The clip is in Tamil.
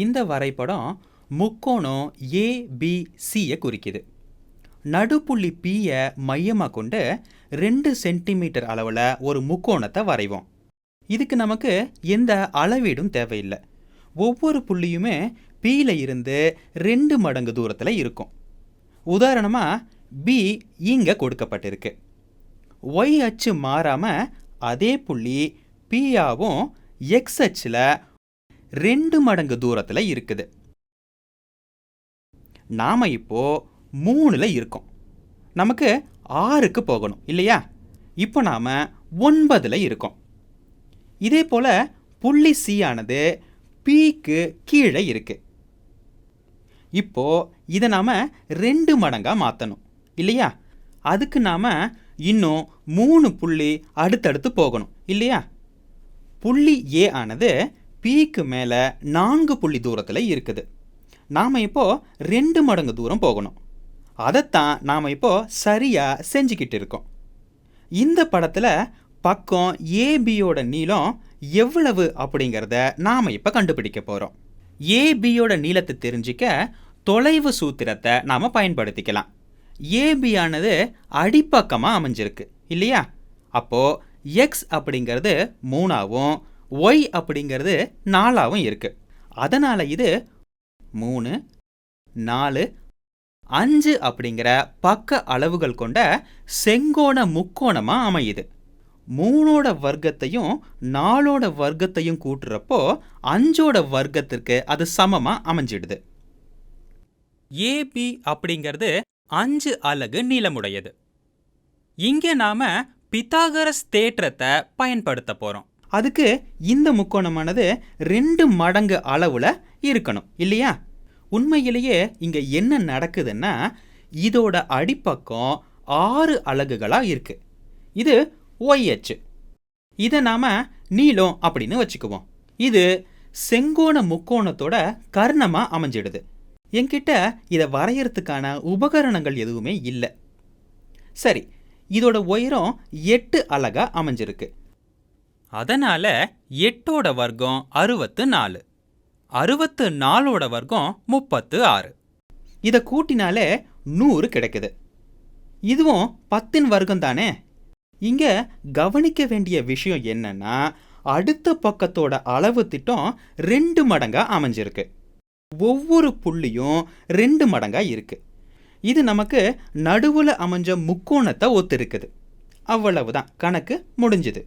இந்த வரைபடம் முக்கோணம் ஏபிசியை குறிக்குது. நடுப்புள்ளி பியை மையமாக கொண்டு ரெண்டு சென்டிமீட்டர் அளவில் ஒரு முக்கோணத்தை வரைவோம். இதுக்கு நமக்கு எந்த அளவீடும் தேவையில்லை. ஒவ்வொரு புள்ளியுமே பியில் இருந்து ரெண்டு மடங்கு தூரத்தில் இருக்கும். உதாரணமாக பி இங்கே கொடுக்கப்பட்டிருக்கு. ஒய் அச்சு மாறாமல் அதே புள்ளி பியாவும் எக்ஸ் அச்சில் ரெண்டு மடங்கு தூரத்தில் இருக்குது. நாம் இப்போ மூணில் இருக்கோம். நமக்கு ஆறுக்கு போகணும் இல்லையா? இப்போ நாம் ஒன்பதில் இருக்கோம். இதே போல் புள்ளி சி ஆனது பிக்கு கீழே இருக்கு. இப்போது இதை நாம் ரெண்டு மடங்காக மாற்றணும் இல்லையா? அதுக்கு நாம் இன்னும் மூணு புள்ளி அடுத்தடுத்து போகணும் இல்லையா? புள்ளி ஏ ஆனது பிக்கு மேலே நான்கு புள்ளி தூரத்தில் இருக்குது. நாம் இப்போ ரெண்டு மடங்கு தூரம் போகணும். அதைத்தான் நாம் இப்போது சரியாக செஞ்சுக்கிட்டு இருக்கோம். இந்த படத்தில் பக்கம் ஏபியோட நீளம் எவ்வளவு அப்படிங்கிறத நாம் இப்போ கண்டுபிடிக்க போகிறோம் ஏபியோட நீளத்தை தெரிஞ்சிக்க தொலைவு சூத்திரத்தை நாம் பயன்படுத்திக்கலாம். ஏபியானது அடிப்பக்கமாக அமைஞ்சிருக்கு இல்லையா? அப்போது எக்ஸ் அப்படிங்கிறது மூணாவும் ஒய் அப்படிங்கிறது நாலாவும் இருக்குது அதனால் இது மூணு நாலு அஞ்சு அப்படிங்கிற பக்க அளவுகள் கொண்ட செங்கோண முக்கோணமாக அமையுது. மூணோட வர்க்கத்தையும் நாலோட வர்க்கத்தையும் கூட்டுறப்போ அஞ்சோட வர்க்கத்திற்கு அது சமமாக அமைஞ்சிடுது. ஏபி அப்படிங்கிறது அஞ்சு அலகு நீளமுடையது. இங்கே நாம பித்தாகரஸ் தேற்றத்தை பயன்படுத்த போகிறோம் அதுக்கு இந்த முக்கோணமானது ரெண்டு மடங்கு அளவில் இருக்கணும் இல்லையா? உண்மையிலேயே இங்கே என்ன நடக்குதுன்னா இதோட அடிப்பக்கம் ஆறு அலகுகளாக இருக்குது இது ஒய் அச்சு. இதை நாம் நீளம் அப்படின்னு வச்சுக்குவோம். இது செங்கோண முக்கோணத்தோட கர்ணமாக அமைஞ்சிடுது. என்கிட்ட இதை வரையறதுக்கான உபகரணங்கள் எதுவுமே இல்லை. சரி இதோட உயரம் எட்டு அலகாக அமைஞ்சிருக்கு. அதனால எட்டோட வர்க்கம் அறுபத்து நாலு அறுபத்து நாலோட வர்க்கம் முப்பத்து ஆறு இதை கூட்டினாலே நூறு கிடைக்குது. இதுவும் பத்தின் வர்க்கம் தானே? இங்கே கவனிக்க வேண்டிய விஷயம் என்னன்னா அடுத்த பக்கத்தோட அளவு திட்டம் ரெண்டு மடங்காக அமைஞ்சிருக்கு. ஒவ்வொரு புள்ளியும் ரெண்டு மடங்காக இருக்குது இது நமக்கு நடுவில் அமைஞ்ச முக்கோணத்தை ஒத்திருக்குது. அவ்வளவுதான். கணக்கு முடிஞ்சுது.